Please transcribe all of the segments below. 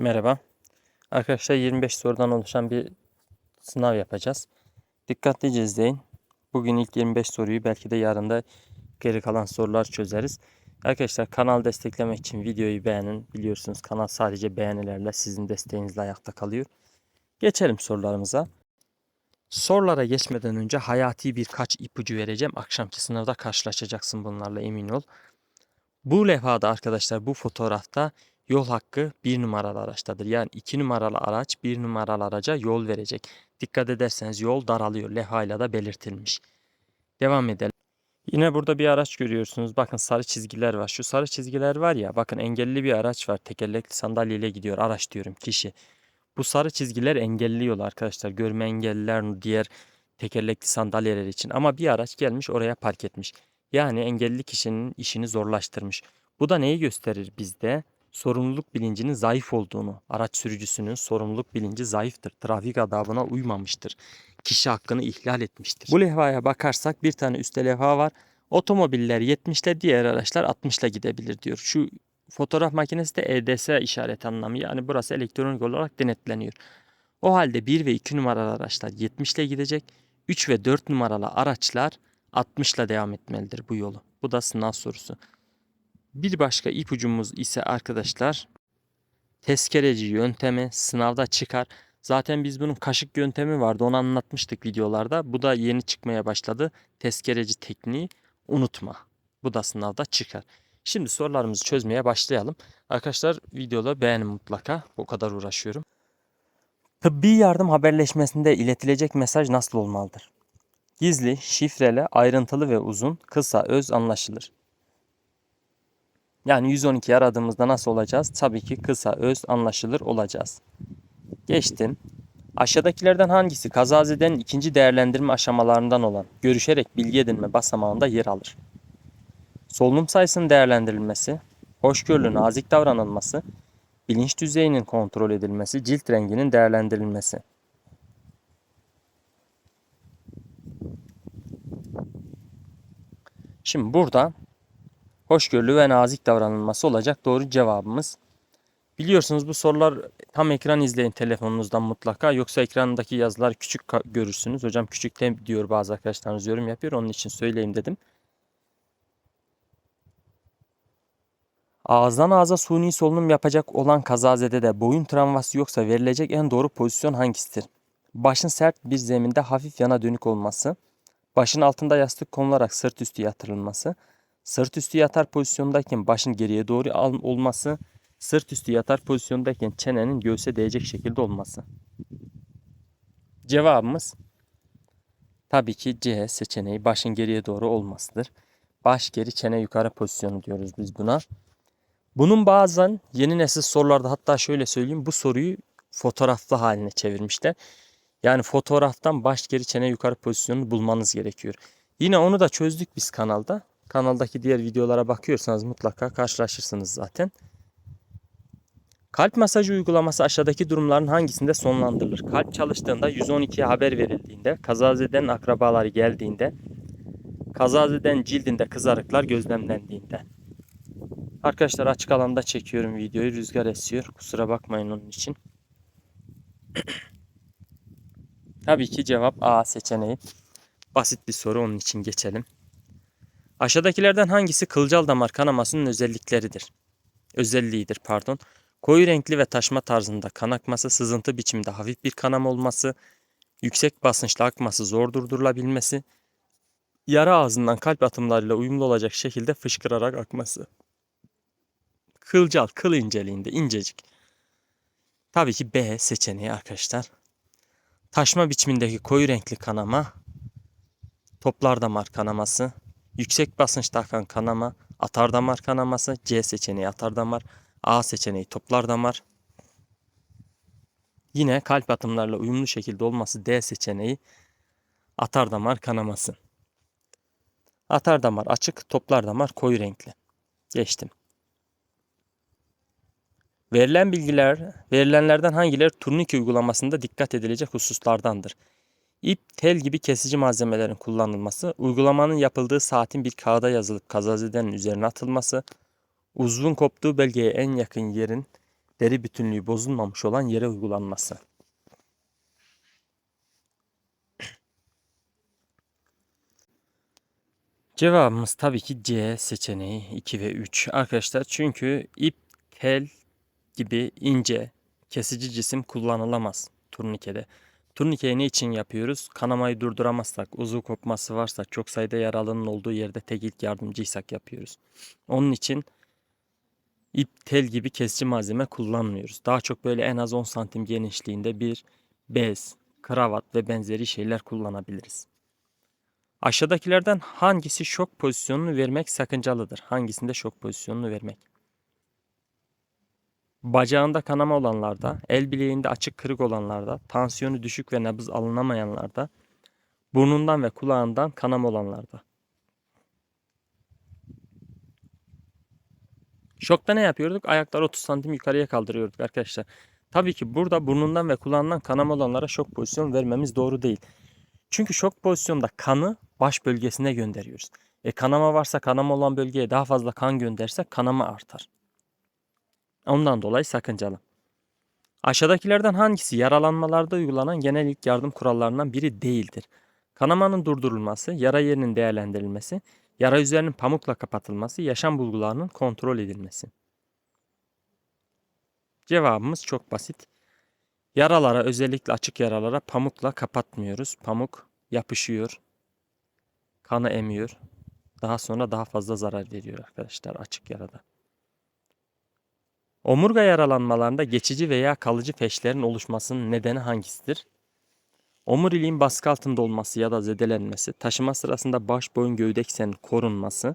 Merhaba. Arkadaşlar 25 sorudan oluşan bir sınav yapacağız. Dikkatlice izleyin. Bugün ilk 25 soruyu belki de yarın da geri kalan sorular çözeriz. Arkadaşlar kanal desteklemek için videoyu beğenin. Biliyorsunuz kanal sadece beğenilerle sizin desteğinizle ayakta kalıyor. Geçelim sorularımıza. Sorulara geçmeden önce hayati birkaç ipucu vereceğim. Akşamki sınavda karşılaşacaksın bunlarla emin ol. Bu levhada arkadaşlar bu fotoğrafta yol hakkı bir numaralı araçtadır. Yani iki numaralı araç bir numaralı araca yol verecek. Dikkat ederseniz yol daralıyor. Levhayla da belirtilmiş. Devam edelim. Yine burada bir araç görüyorsunuz. Bakın sarı çizgiler var. Şu sarı çizgiler var ya. Bakın engelli bir araç var. Tekerlekli sandalyeyle gidiyor. Araç diyorum kişi. Bu sarı çizgiler engelli yol arkadaşlar. Görme engelliler diğer tekerlekli sandalyeler için. Ama bir araç gelmiş oraya park etmiş. Yani engelli kişinin işini zorlaştırmış. Bu da neyi gösterir bizde? Sorumluluk bilincinin zayıf olduğunu. Araç sürücüsünün sorumluluk bilinci zayıftır. Trafik adabına uymamıştır. Kişi hakkını ihlal etmiştir. Bu levhaya bakarsak bir tane üstte levha var. Otomobiller 70 ile diğer araçlar 60 ile gidebilir diyor. Şu fotoğraf makinesi de EDS işaret anlamı. Yani burası elektronik olarak denetleniyor. O halde 1 ve 2 numaralı araçlar 70 ile gidecek. 3 ve 4 numaralı araçlar 60 ile devam etmelidir bu yolu. Bu da sınav sorusu. Bir başka ipucumuz ise arkadaşlar tezkereci yöntemi sınavda çıkar. Zaten biz bunun kaşık yöntemi vardı onu anlatmıştık videolarda. Bu da yeni çıkmaya başladı. Tezkereci tekniği unutma. Bu da sınavda çıkar. Şimdi sorularımızı çözmeye başlayalım. Arkadaşlar videoda beğenin mutlaka. O kadar uğraşıyorum. Tıbbi yardım haberleşmesinde iletilecek mesaj nasıl olmalıdır? Gizli, şifreli, ayrıntılı ve uzun, kısa, öz anlaşılır. Yani 112 aradığımızda nasıl olacağız? Tabii ki kısa, öz, anlaşılır olacağız. Geçtim. Aşağıdakilerden hangisi kazazedenin ikinci değerlendirme aşamalarından olan görüşerek bilgi edinme basamağında yer alır? Solunum sayısının değerlendirilmesi, hoşgörülü nazik davranılması, bilinç düzeyinin kontrol edilmesi, cilt renginin değerlendirilmesi. Şimdi burada hoşgörülü ve nazik davranılması olacak doğru cevabımız. Biliyorsunuz bu sorular tam ekran izleyin telefonunuzdan mutlaka. Yoksa ekrandaki yazılar küçük görürsünüz. Hocam küçükte diyor bazı arkadaşlarınız yorum yapıyor. Onun için söyleyeyim dedim. Ağızdan ağza suni solunum yapacak olan kazazede de boyun travması yoksa verilecek en doğru pozisyon hangisidir? Başın sert bir zeminde hafif yana dönük olması, başın altında yastık konularak sırt üstü yatırılması, sırt üstü yatar pozisyondayken başın geriye doğru olması, sırt üstü yatar pozisyondayken çenenin göğse değecek şekilde olması. Cevabımız tabii ki C seçeneği başın geriye doğru olmasıdır. Baş geri çene yukarı pozisyonu diyoruz biz buna. Bunun bazen yeni nesil sorularda hatta şöyle söyleyeyim bu soruyu fotoğraflı haline çevirmişler. Yani fotoğraftan baş geri çene yukarı pozisyonunu bulmanız gerekiyor. Yine onu da çözdük biz kanalda. Kanaldaki diğer videolara bakıyorsanız mutlaka karşılaşırsınız zaten. Kalp masajı uygulaması aşağıdaki durumların hangisinde sonlandırılır? Kalp çalıştığında 112'ye haber verildiğinde, kazazeden akrabaları geldiğinde, kazazeden cildinde kızarıklar gözlemlendiğinde. Arkadaşlar açık alanda çekiyorum videoyu. Rüzgar esiyor. Kusura bakmayın onun için. Tabii ki cevap A seçeneği. Basit bir soru onun için geçelim. Aşağıdakilerden hangisi kılcal damar kanamasının özellikleridir? Özelliğidir pardon. Koyu renkli ve taşma tarzında kan akması, sızıntı biçimde hafif bir kanama olması, yüksek basınçla akması zor durdurulabilmesi, yara ağzından kalp atımlarıyla uyumlu olacak şekilde fışkırarak akması. Kılcal, kıl inceliğinde incecik. Tabii ki B seçeneği arkadaşlar. Taşma biçimindeki koyu renkli kanama, toplar damar kanaması, yüksek basınçta akan kanama, atar damar kanaması, C seçeneği atar damar, A seçeneği toplar damar. Yine kalp atımlarla uyumlu şekilde olması D seçeneği atar damar kanaması. Atar damar açık, toplar damar koyu renkli. Geçtim. Verilen bilgiler, verilenlerden hangileri turnike uygulamasında dikkat edilecek hususlardandır? İp, tel gibi kesici malzemelerin kullanılması, uygulamanın yapıldığı saatin bir kağıda yazılıp kazazedenin üzerine atılması, uzvun koptuğu belgeye en yakın yerin deri bütünlüğü bozulmamış olan yere uygulanması. Cevabımız tabii ki C seçeneği 2 ve 3 arkadaşlar. Çünkü ip, tel gibi ince kesici cisim kullanılamaz turnikede. Turnikeyi ne için yapıyoruz? Kanamayı durduramazsak, uzuv kopması varsa, çok sayıda yaralının olduğu yerde tek ilk yardımcıysak yapıyoruz. Onun için ip, tel gibi kesici malzeme kullanmıyoruz. Daha çok böyle en az 10 santim genişliğinde bir bez, kravat ve benzeri şeyler kullanabiliriz. Aşağıdakilerden hangisi şok pozisyonunu vermek sakıncalıdır? Hangisinde şok pozisyonunu vermek? Bacağında kanama olanlarda, el bileğinde açık kırık olanlarda, tansiyonu düşük ve nabız alınamayanlarda, burnundan ve kulağından kanama olanlarda. Şokta ne yapıyorduk? Ayakları 30 santim yukarıya kaldırıyorduk arkadaşlar. Tabii ki burada burnundan ve kulağından kanama olanlara şok pozisyon vermemiz doğru değil. Çünkü şok pozisyonda kanı baş bölgesine gönderiyoruz. E kanama varsa kanama olan bölgeye daha fazla kan göndersek kanama artar. Ondan dolayı sakıncalı. Aşağıdakilerden hangisi yaralanmalarda uygulanan genel ilk yardım kurallarından biri değildir? Kanamanın durdurulması, yara yerinin değerlendirilmesi, yara üzerinin pamukla kapatılması, yaşam bulgularının kontrol edilmesi. Cevabımız çok basit. Yaralara özellikle açık yaralara pamukla kapatmıyoruz. Pamuk yapışıyor. Kanı emiyor. Daha sonra daha fazla zarar veriyor arkadaşlar açık yarada. Omurga yaralanmalarında geçici veya kalıcı feşlerin oluşmasının nedeni hangisidir? Omuriliğin baskı altında olması ya da zedelenmesi, taşıma sırasında baş boyun gövde eksenin korunması,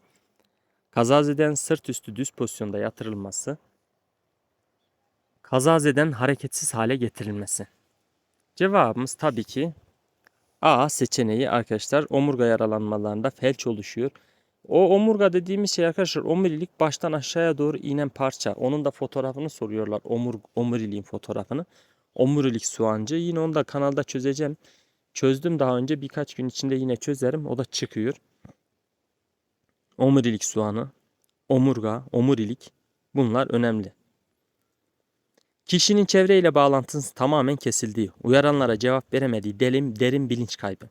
kazazeden sırt üstü düz pozisyonda yatırılması, kazazeden hareketsiz hale getirilmesi. Cevabımız tabii ki A seçeneği arkadaşlar omurga yaralanmalarında felç oluşuyor. O omurga dediğimiz şey arkadaşlar omurilik baştan aşağıya doğru inen parça. Onun da fotoğrafını soruyorlar omur, omuriliğin fotoğrafını. Omurilik soğancı yine onu da kanalda çözeceğim. Çözdüm daha önce birkaç gün içinde yine çözerim o da çıkıyor. Omurilik soğanı, omurga, omurilik bunlar önemli. Kişinin çevreyle bağlantısı tamamen kesildiği, uyaranlara cevap veremediği derin, derin bilinç kaybı.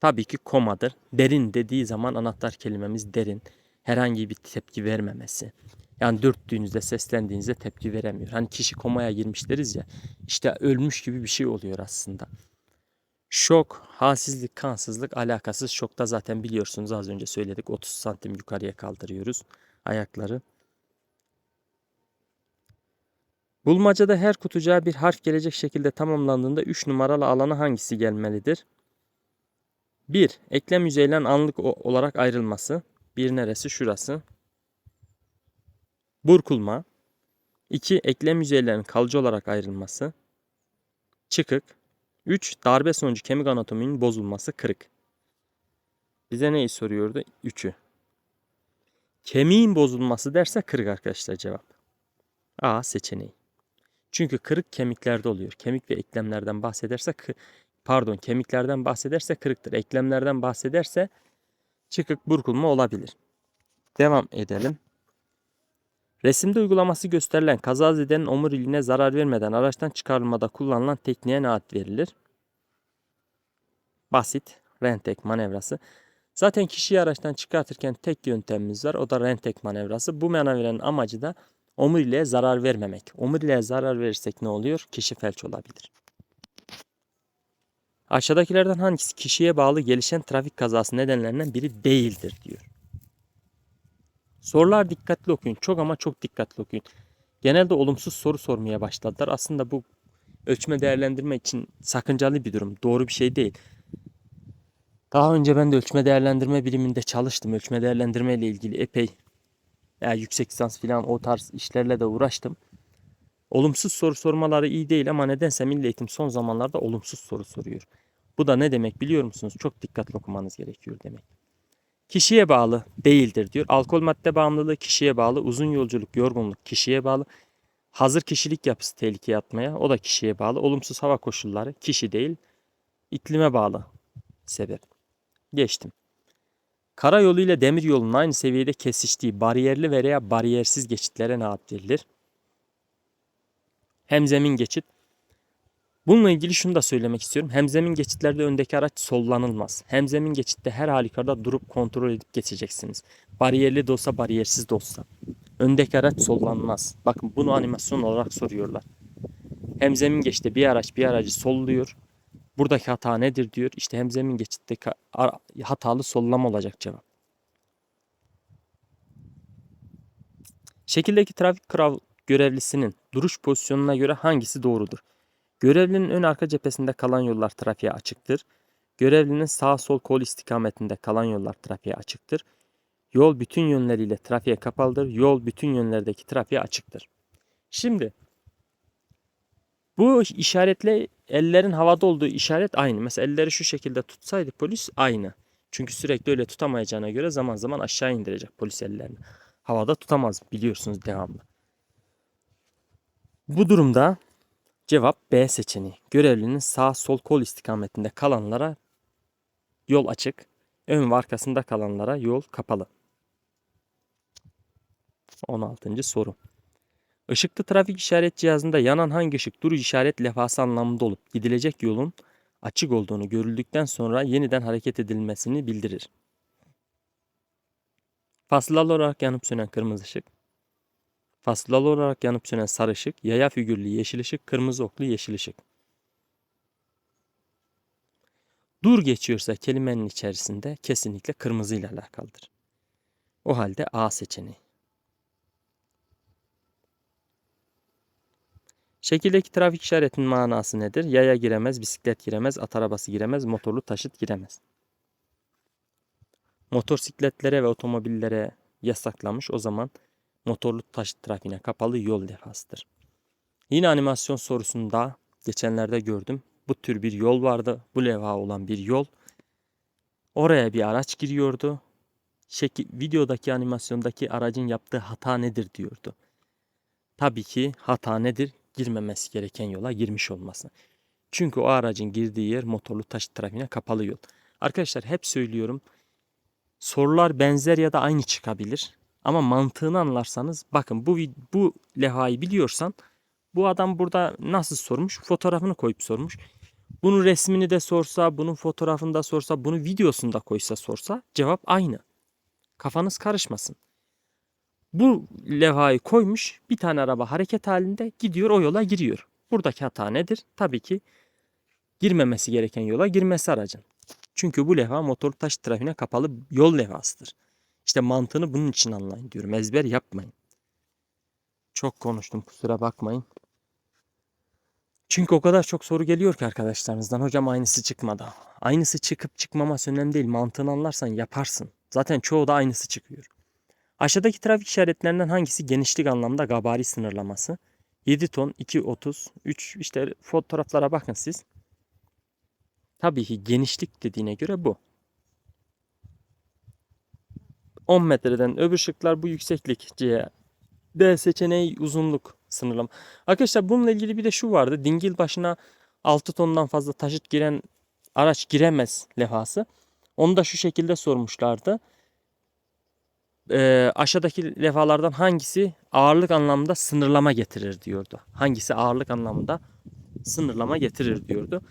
Tabii ki komadır. Derin dediği zaman anahtar kelimemiz derin. Herhangi bir tepki vermemesi. Yani dürttüğünüzde, seslendiğinizde tepki veremiyor. Hani kişi komaya girmiş deriz ya. İşte ölmüş gibi bir şey oluyor aslında. Şok, halsizlik, kansızlık alakasız. Şokta zaten biliyorsunuz az önce söyledik. 30 santim yukarıya kaldırıyoruz ayakları. Bulmacada her kutucuğa bir harf gelecek şekilde tamamlandığında 3 numaralı alana hangisi gelmelidir? 1. Eklem yüzeylerin anlık olarak ayrılması. Bir neresi? Şurası. Burkulma. 2. Eklem yüzeylerinin kalıcı olarak ayrılması. Çıkık. 3. Darbe sonucu kemik anatominin bozulması. Kırık. Bize neyi soruyordu? 3'ü. Kemiğin bozulması derse kırık arkadaşlar cevap. A seçeneği. Çünkü kırık kemiklerde oluyor. Kemik ve eklemlerden bahsederse pardon kemiklerden bahsederse kırıktır. Eklemlerden bahsederse çıkık burkulma olabilir. Devam edelim. Resimde uygulaması gösterilen kazazedenin omuriliğine zarar vermeden araçtan çıkarılmada kullanılan tekniğe ne ad verilir? Basit rentek manevrası. Zaten kişiyi araçtan çıkartırken tek yöntemimiz var. O da rentek manevrası. Bu manevranın amacı da omuriliğe zarar vermemek. Omuriliğe zarar verirsek ne oluyor? Kişi felç olabilir. Aşağıdakilerden hangisi kişiye bağlı gelişen trafik kazası nedenlerinden biri değildir diyor. Sorular dikkatli okuyun. Çok ama çok dikkatli okuyun. Genelde olumsuz soru sormaya başladılar. Aslında bu ölçme değerlendirme için sakıncalı bir durum. Doğru bir şey değil. Daha önce ben de ölçme değerlendirme biriminde çalıştım. Ölçme değerlendirme ile ilgili epey yani yüksek lisans falan o tarz işlerle de uğraştım. Olumsuz soru sormaları iyi değil ama nedense Milli Eğitim son zamanlarda olumsuz soru soruyor. Bu da ne demek biliyor musunuz? Çok dikkatli okumanız gerekiyor demek. Kişiye bağlı değildir diyor. Alkol madde bağımlılığı kişiye bağlı. Uzun yolculuk, yorgunluk kişiye bağlı. Hazır kişilik yapısı tehlikeye atmaya o da kişiye bağlı. Olumsuz hava koşulları kişi değil iklime bağlı sebep. Geçtim. Karayolu ile demir yolunun aynı seviyede kesiştiği bariyerli veya bariyersiz geçitlere ne ad? Hemzemin geçit. Bununla ilgili şunu da söylemek istiyorum. Hemzemin geçitlerde öndeki araç sollanılmaz. Hemzemin geçitte her halükarda durup kontrol edip geçeceksiniz. Bariyerli de olsa bariyersiz de olsa. Öndeki araç sollanmaz. Bakın bunu animasyon olarak soruyorlar. Hemzemin geçitte bir araç bir aracı solluyor. Buradaki hata nedir diyor. İşte hemzemin geçitteki ara- hatalı sollama olacak cevap. Şekildeki trafik kural görevlisinin duruş pozisyonuna göre hangisi doğrudur? Görevlinin ön arka cephesinde kalan yollar trafiğe açıktır. Görevlinin sağ sol kol istikametinde kalan yollar trafiğe açıktır. Yol bütün yönleriyle trafiğe kapalıdır. Yol bütün yönlerdeki trafiğe açıktır. Şimdi bu işaretle ellerin havada olduğu işaret aynı. Mesela elleri şu şekilde tutsaydı polis aynı. Çünkü sürekli öyle tutamayacağına göre zaman zaman aşağı indirecek polis ellerini. Havada tutamaz biliyorsunuz devamlı. Bu durumda cevap B seçeneği. Görevlinin sağ sol kol istikametinde kalanlara yol açık. Ön ve arkasında kalanlara yol kapalı. 16. soru. Işıklı trafik işaret cihazında yanan hangi ışık dur işaret levhası anlamında olup gidilecek yolun açık olduğunu görüldükten sonra yeniden hareket edilmesini bildirir. Fasılalı olarak yanıp sönen kırmızı ışık. Fasılalı olarak yanıp sönen sarı ışık, yaya figürlü yeşil ışık, kırmızı oklu yeşil ışık. Dur geçiyorsa kelimenin içerisinde kesinlikle kırmızı ile alakalıdır. O halde A seçeneği. Şekildeki trafik işaretinin manası nedir? Yaya giremez, bisiklet giremez, at arabası giremez, motorlu taşıt giremez. Motosikletlere ve otomobillere yasaklamış o zaman motorlu taşıt trafiğine kapalı yol levhasıdır. Yine animasyon sorusunda geçenlerde gördüm. Bu tür bir yol vardı. Bu levha olan bir yol. Oraya bir araç giriyordu. Şekil, videodaki animasyondaki aracın yaptığı hata nedir diyordu. Tabii ki hata nedir? Girmemesi gereken yola girmiş olması. Çünkü o aracın girdiği yer motorlu taşıt trafiğine kapalı yol. Arkadaşlar hep söylüyorum. Sorular benzer ya da aynı çıkabilir. Ama mantığını anlarsanız bakın bu bu levhayı biliyorsan bu adam burada nasıl sormuş? Fotoğrafını koyup sormuş. Bunun resmini de sorsa, bunun fotoğrafını da sorsa, bunu videosunda koysa sorsa cevap aynı. Kafanız karışmasın. Bu levhayı koymuş, bir tane araba hareket halinde gidiyor o yola giriyor. Buradaki hata nedir? Tabii ki girmemesi gereken yola girmesi aracın. Çünkü bu levha motor taş trafiğine kapalı yol levhasıdır. İşte mantığını bunun için anlayın diyorum. Ezber yapmayın. Çok konuştum kusura bakmayın. Çünkü o kadar çok soru geliyor ki arkadaşlarınızdan. Hocam aynısı çıkmadı. Aynısı çıkıp çıkmaması önemli değil. Mantığını anlarsan yaparsın. Zaten çoğu da aynısı çıkıyor. Aşağıdaki trafik işaretlerinden hangisi genişlik anlamda gabari sınırlaması? 7 ton, 2.30, 3 işte fotoğraflara bakın siz. Tabii ki genişlik dediğine göre bu. 10 metreden öbür şıklar bu yükseklik C. D seçeneği uzunluk sınırlama. Arkadaşlar bununla ilgili bir de şu vardı. Dingil başına 6 tondan fazla taşıt giren araç giremez levhası. Onu da şu şekilde sormuşlardı. Ee, aşağıdaki levhalardan hangisi ağırlık anlamında sınırlama getirir diyordu. Hangisi ağırlık anlamında sınırlama getirir diyordu.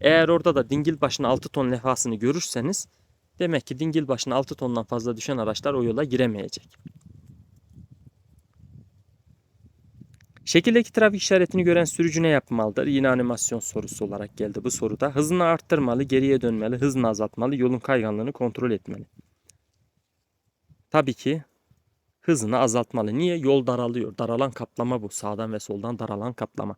Eğer orada da dingil başına 6 ton levhasını görürseniz demek ki dingil başına 6 tondan fazla düşen araçlar o yola giremeyecek. Şekildeki trafik işaretini gören sürücü ne yapmalıdır? Yine animasyon sorusu olarak geldi bu soruda. Hızını arttırmalı, geriye dönmeli, hızını azaltmalı, yolun kayganlığını kontrol etmeli. Tabii ki hızını azaltmalı. Niye? Yol daralıyor. Daralan kaplama bu. Sağdan ve soldan daralan kaplama.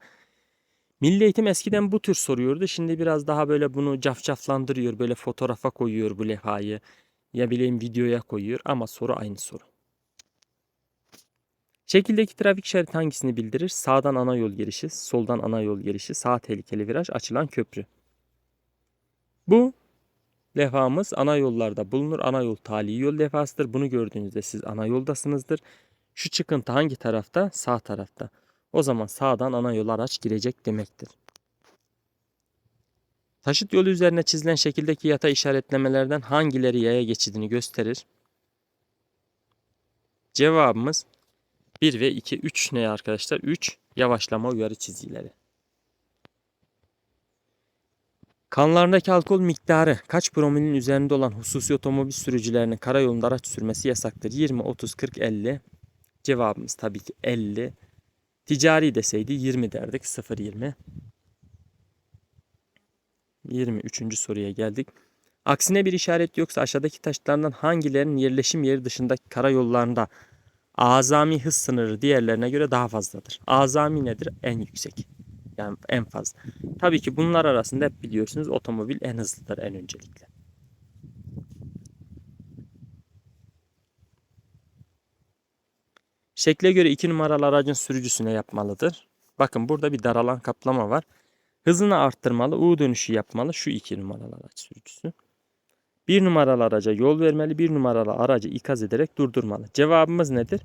Milli Eğitim eskiden bu tür soruyordu. Şimdi biraz daha böyle bunu cafcaflandırıyor. Böyle fotoğrafa koyuyor bu levhayı. Ya bileyim videoya koyuyor ama soru aynı soru. Şekildeki trafik işareti hangisini bildirir? Sağdan ana yol girişi, soldan ana yol girişi, sağ tehlikeli viraj, açılan köprü. Bu levhamız ana yollarda bulunur. Ana yol tali yol levhasıdır. Bunu gördüğünüzde siz ana yoldasınızdır. Şu çıkıntı hangi tarafta? Sağ tarafta. O zaman sağdan ana yol araç girecek demektir. Taşıt yolu üzerine çizilen şekildeki yatay işaretlemelerden hangileri yaya geçidini gösterir? Cevabımız 1 ve 2. 3 ne arkadaşlar? 3 yavaşlama uyarı çizgileri. Kanlarındaki alkol miktarı kaç promilin üzerinde olan hususi otomobil sürücülerinin karayolunda araç sürmesi yasaktır? 20, 30, 40, 50. Cevabımız tabii ki 50. Ticari deseydi 20 derdik. 0, 20. 23. soruya geldik. Aksine bir işaret yoksa aşağıdaki taşlardan hangilerinin yerleşim yeri dışındaki karayollarında azami hız sınırı diğerlerine göre daha fazladır? Azami nedir? En yüksek. Yani en fazla. Tabii ki bunlar arasında hep biliyorsunuz otomobil en hızlıdır en öncelikle. Şekle göre 2 numaralı aracın sürücüsü ne yapmalıdır? Bakın burada bir daralan kaplama var. Hızını arttırmalı, U dönüşü yapmalı. Şu 2 numaralı araç sürücüsü. 1 numaralı araca yol vermeli, 1 numaralı aracı ikaz ederek durdurmalı. Cevabımız nedir?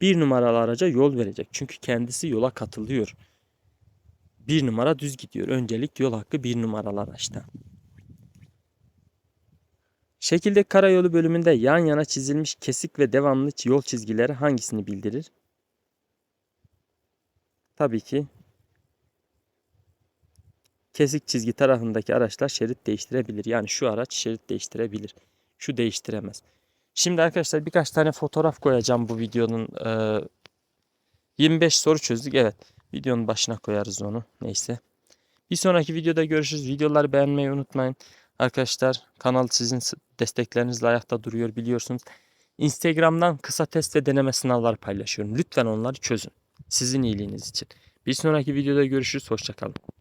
1 numaralı araca yol verecek. Çünkü kendisi yola katılıyor. 1 numara düz gidiyor. Öncelik yol hakkı 1 numaralı araçta. Şekilde karayolu bölümünde yan yana çizilmiş kesik ve devamlı yol çizgileri hangisini bildirir? Tabii ki kesik çizgi tarafındaki araçlar şerit değiştirebilir. Yani şu araç şerit değiştirebilir. Şu değiştiremez. Şimdi arkadaşlar birkaç tane fotoğraf koyacağım bu videonun. Ee, 25 soru çözdük. Evet. Videonun başına koyarız onu. Neyse. Bir sonraki videoda görüşürüz. Videoları beğenmeyi unutmayın. Arkadaşlar kanal sizin desteklerinizle ayakta duruyor biliyorsunuz. Instagram'dan kısa test ve deneme sınavları paylaşıyorum. Lütfen onları çözün. Sizin iyiliğiniz için. Bir sonraki videoda görüşürüz. Hoşçakalın.